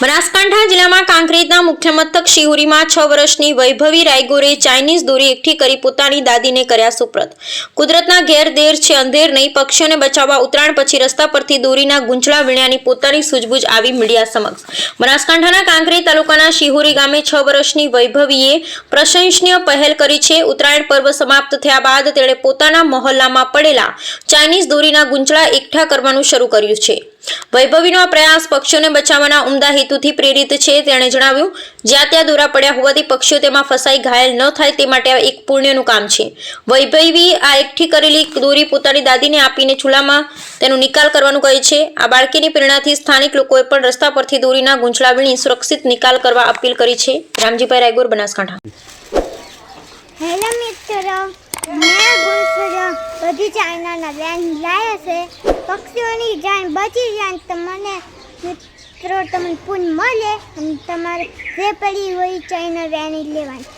બનાસકાંઠા જિલ્લામાં કાંકરેજના મુખ્ય મથક શિહોરીમાં છ વર્ષની વૈભવી રાયગોરે ચાઇનીઝ દોરી એકઠી કરી પોતાની દાદીને કર્યા સુપ્રત. કુદરતના ગેરદેર છે, અંધેર નહીં, પક્ષીઓને બચાવવા ઉત્તરાયણ પછી રસ્તા પરથી દોરીના ગૂંચળા વીણ્યાની પોતાની સૂઝબૂઝ આવી મીડિયા સમક્ષ. બનાસકાંઠાના કાંકરેજ તાલુકાના શિહોરી ગામે છ વર્ષની વૈભવીએ પ્રશંસનીય પહેલ કરી છે. ઉત્તરાયણ પર્વ સમાપ્ત થયા બાદ તેણે પોતાના મહોલ્લામાં પડેલા ચાઇનીઝ દોરીના ગુંચળા એકઠા કરવાનું શરૂ કર્યું છે. વૈભવીનો આ પ્રયાસ પક્ષીઓને બચાવવાના ઉમદા હેતુથી પ્રેરિત છે તેણે જણાવ્યું, જ્યાં ત્યાં દોરા પડ્યા હોવાથી પક્ષીઓ તેમાં ફસાઈ, ઘાયલ ન થાય તે માટે આ એક પુણ્યનું કામ છે. વૈભવી આ એકઠી કરેલી દોરી પોતાની દાદીને આપીને ચૂલામાં તેનો નિકાલ કરવાનું કહે છે. આ બાળકીની પ્રેરણાથી સ્થાનિક લોકોએ પણ રસ્તા પરથી દોરીના વીણી સુરક્ષિત નિકાલ કરવા અપીલ કરી છે. રામજીભાઈ રાયગોર, બનાસકાંઠા. હેલો મિત્રો, મેં ચાઇનાના બેન લાયા છે પક્ષીઓની જાન બચી જાય તો મને મિત્રો તમને પૂન મળે અને તમારે જે પડી હોય ચાઇના વેણી લેવાની.